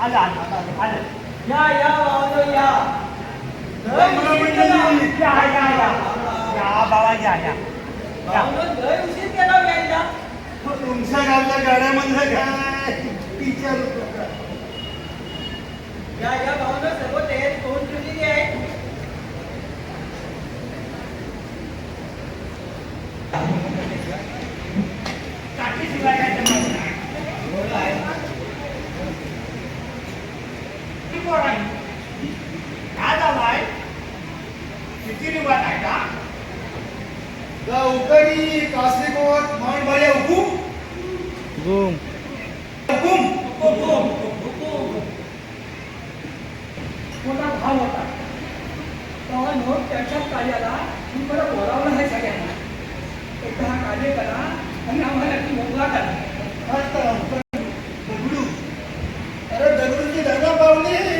आलं आलं आलं या या बाबा या. बाबा. या या तुमच्या गावच्या गाड्यामधलं काय टीचर या या बाबा. ukari kasih kot mohon bayar hukum hukum होता. तेव्हा त्याच्याच कार्याला मी परत आहे सगळ्यांना. एकदा हा कार्य करा आणि आम्हाला ती मोकळा करा. दगडू अरे दगडूची दगा पावली.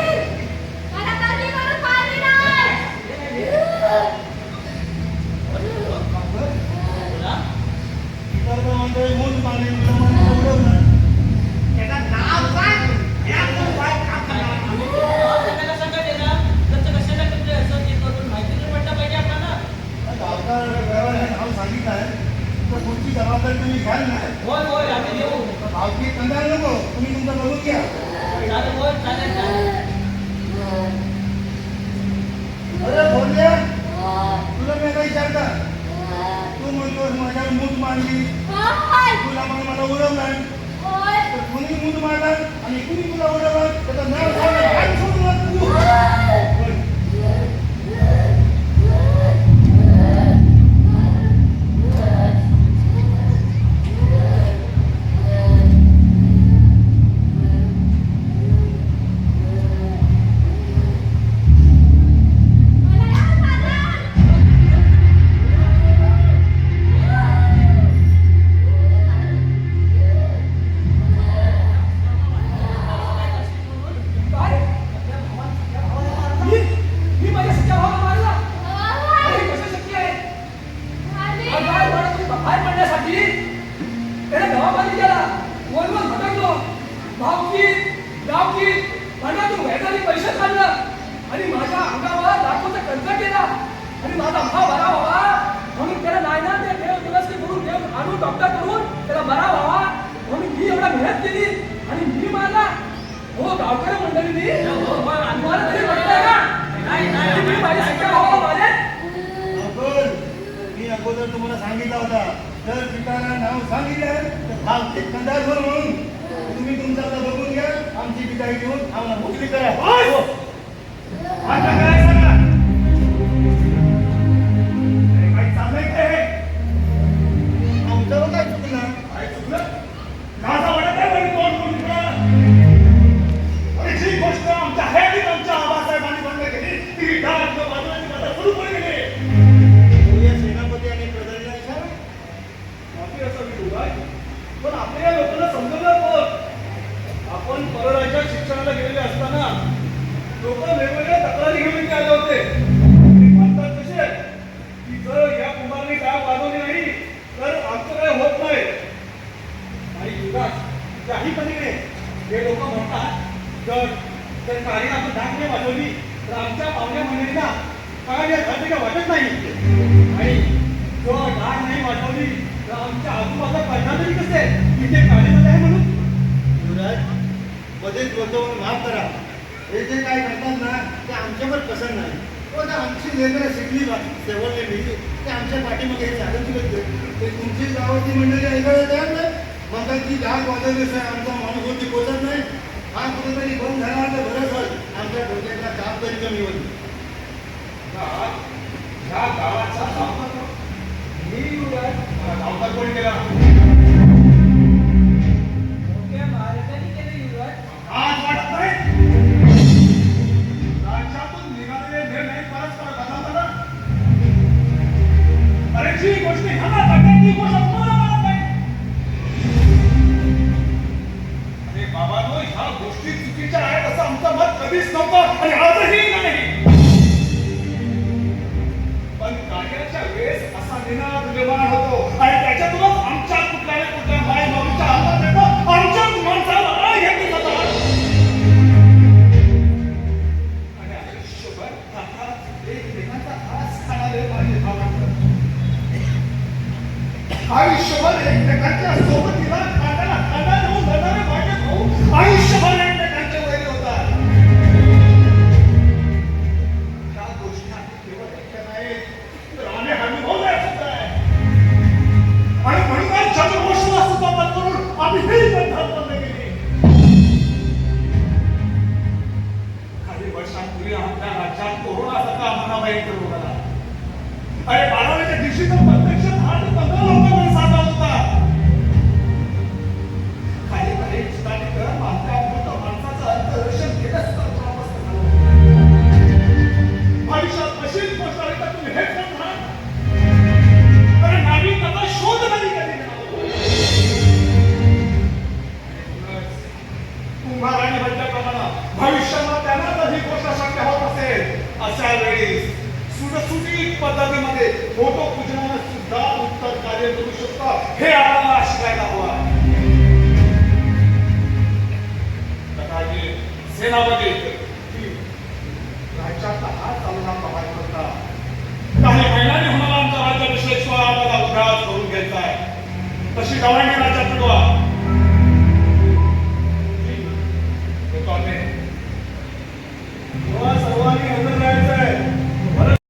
तुमची जबाबदारी तुम्ही घ्याल ना. भावकी कंदाल नको तुम्ही तुमचं बघून घ्या. अरे बोलले? तुला मी काय विचारता. तू म्हणतो माझ्या मूठ मारली. तुला मग मला उडवलं. कोणी मूठ मारणार आणि कुणी तुला उडवलं? त्याचं नाव पिकाला नाव सांगितलं म्हणून तुम्ही तुमचा बघून घ्या आमची पिकाई घेऊन आम्हाला मोकळी करा. हो. आता काय? वाटत नाही आणि जर डाक नाही वाजवली तर आमच्या आजूबाजूला कळणार तरी कसे? ते काळीमध्ये आहे म्हणून. युवराज मध्येच बोलतो माफ करा. हे जे काय करतात ना ते आमच्यावर पसंत नाही. हो ना आमची लेकरं शिकली सेवडलेली ते आमच्या पाठीमागे हे चालत गेले ते तुमची गावाची मंडळी ऐकायला तयार नाही? मग ती डाग वाजवल्याशिवाय आमचा माणूस होती पोचत नाही. हा कुठेतरी बंद झाला तर बरंच होईल आमच्या डोक्यातला ताप तरी कमी होईल. ह्या गावाचा मी सावकार कोणी केला? ह्या गोष्टी चुकीच्या आहेत असं आमचं मत कधीच नव्हतं. आणि निर्माण होतो. आणि त्याच्यातूनच आमच्या कुठल्या ना कुठल्या माय बाबूच्या हातात येतो आमच्याच माणसाला आळ घेतली जातात. आणि आयुष्यभर एकमेकांचा हात खाणारे आयुष्यभर एकमेकांच्या सोबतीला खांद्याला खांदा देऊन जाणारे माझे भाऊ. आयुष्यभर महाराणी म्हटल्याप्रमाणे भविष्यात त्यांना जर ही गोष्ट शक्य होत असेल अशा वेळेस सुटसुटीत पद्धतीमध्ये फोटो पूजनानं सुद्धा उत्तर कार्य करू शकतो. हे आपल्याला शिकायला हवं कदाचित सेनापती राज्याचा हा चालना प्रभाव करता काही महिन्यांनी होणारा आमचा राज्याभिषेक सोहळा आम्हाला उद्घाट करून घ्यायचा आहे. तशी गव्हाणी राज्यात मिळवा